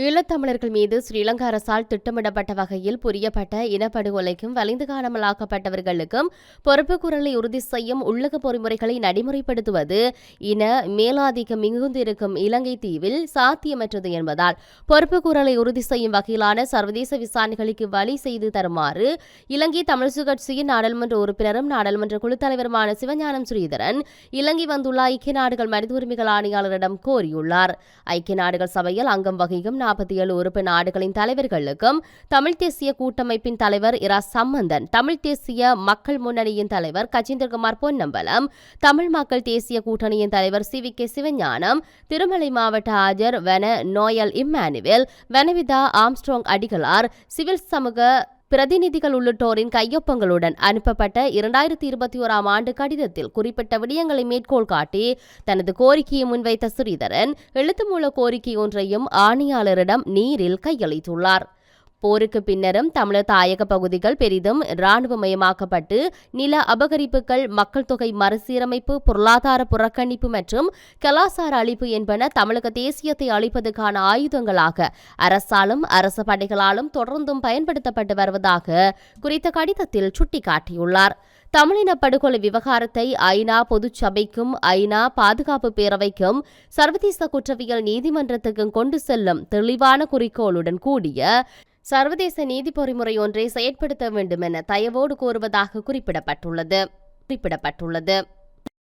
ஈழத்தமிழர்கள் மீது ஸ்ரீலங்கா அரசால் திட்டமிடப்பட்ட வகையில் புரியப்பட்ட இனப்படுகொலைக்கும் வலிந்து காணாமலாக்கப்பட்டவர்களுக்கும் பொறுப்பு குரலை உறுதி செய்யும் உள்ளக பொறிமுறைகளை நடைமுறைப்படுத்துவது இன மேலாதிக்கம் மிகுந்திருக்கும் இலங்கை தீவில் சாத்தியமற்றது என்பதால் பொறுப்பு குரலை உறுதி செய்யும் வகையிலான சர்வதேச விசாரணைகளுக்கு வழி செய்து தருமாறு இலங்கை தமிழ்சு கட்சியின் நாடாளுமன்ற உறுப்பினரும் நாடாளுமன்ற குழு தலைவருமான சிவஞானம் ஸ்ரீதரன் இலங்கை வந்துள்ள ஐக்கிய நாடுகள் மனித உரிமைகள் ஆணையாளரிடம் கோரியுள்ளார். ஐக்கிய நாடுகள் சபையில் அங்கம் வகிக்கும் நாற்பத்தி ஏழு உறுப்பு நாடுகளின் தலைவர்களுக்கும் தமிழ் தேசிய கூட்டமைப்பின் தலைவர் இரா. சம்பந்தன் தமிழ் தேசிய மக்கள் முன்னணியின் தலைவர் கஜேந்திரகுமார் பொன்னம்பலம் தமிழ் மக்கள் தேசிய கூட்டணியின் தலைவர் C. V. K. Sivagnanam Thirumalai மாவட்ட ஆஜர் வென நோயல் இம்மானுவேல் வெனவிதா ஆம்ஸ்ட்ராங் அடிகளார் சிவில் சமூக பிரதிநிதிகள் உள்ளிட்டோரின் கையொப்பங்களுடன் அனுப்பப்பட்ட இரண்டாயிரத்தி இருபத்தி ஓராம் ஆண்டு கடிதத்தில் குறிப்பிட்ட விடயங்களை மேற்கோள் காட்டி தனது கோரிக்கையை முன்வைத்த ஸ்ரீதரன் எழுத்து மூல கோரிக்கை ஒன்றையும் ஆணையாளரிடம் நீரில் கையளித்துள்ளார். போருக்கு பின்னரும் தமிழர் தாயக பகுதிகள் பெரிதும் இராணுவமயமாக்கப்பட்டு நில அபகரிப்புகள் மக்கள் தொகை மறுசீரமைப்பு பொருளாதார புறக்கணிப்பு மற்றும் கலாசார அழிப்பு என்பன தமிழக தேசியத்தை அழிப்பதற்கான ஆயுதங்களாக அரசாலும் அரச படைகளாலும் தொடர்ந்தும் பயன்படுத்தப்பட்டு வருவதாக குறித்த கடிதத்தில் சுட்டிக்காட்டியுள்ளார். தமிழின படுகொலை விவகாரத்தை ஐநா பொதுச்சபைக்கும் ஐநா பாதுகாப்பு பேரவைக்கும் சர்வதேச குற்றவியல் நீதிமன்றத்துக்கும் கொண்டு செல்லும் தெளிவான குறிக்கோளுடன் கூடிய சர்வதேச நீதி பொறிமுறை ஒன்றை செயற்படுத்த வேண்டும் என தயவோடு கோருவதாக குறிப்பிடப்பட்டுள்ளது. குறிப்பிடப்பட்டுள்ளது.